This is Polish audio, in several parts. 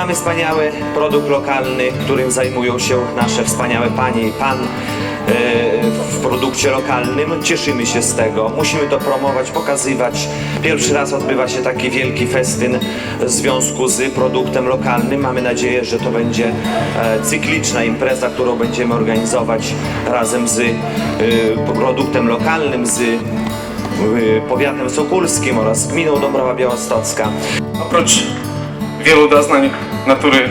Mamy wspaniały produkt lokalny, którym zajmują się nasze wspaniałe panie i pan e, w produkcie lokalnym. Cieszymy się z tego. Musimy to promować, pokazywać. Pierwszy raz odbywa się taki wielki festyn w związku z produktem lokalnym. Mamy nadzieję, że to będzie e, cykliczna impreza, którą będziemy organizować razem z e, produktem lokalnym, z powiatem sokulskim oraz gminą Dąbrowa Białostocka. Oprócz wielu doznań natury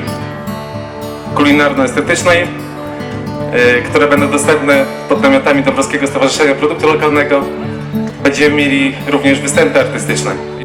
kulinarno-estetycznej, y, które będą dostępne pod namiotami Dąbrowskiego Stowarzyszenia Produktu Lokalnego, będziemy mieli również występy artystyczne.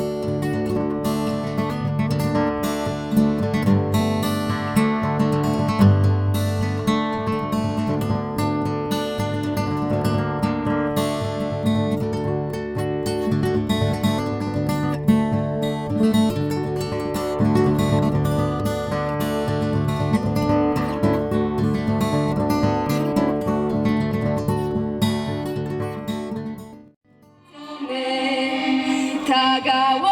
I Gaga.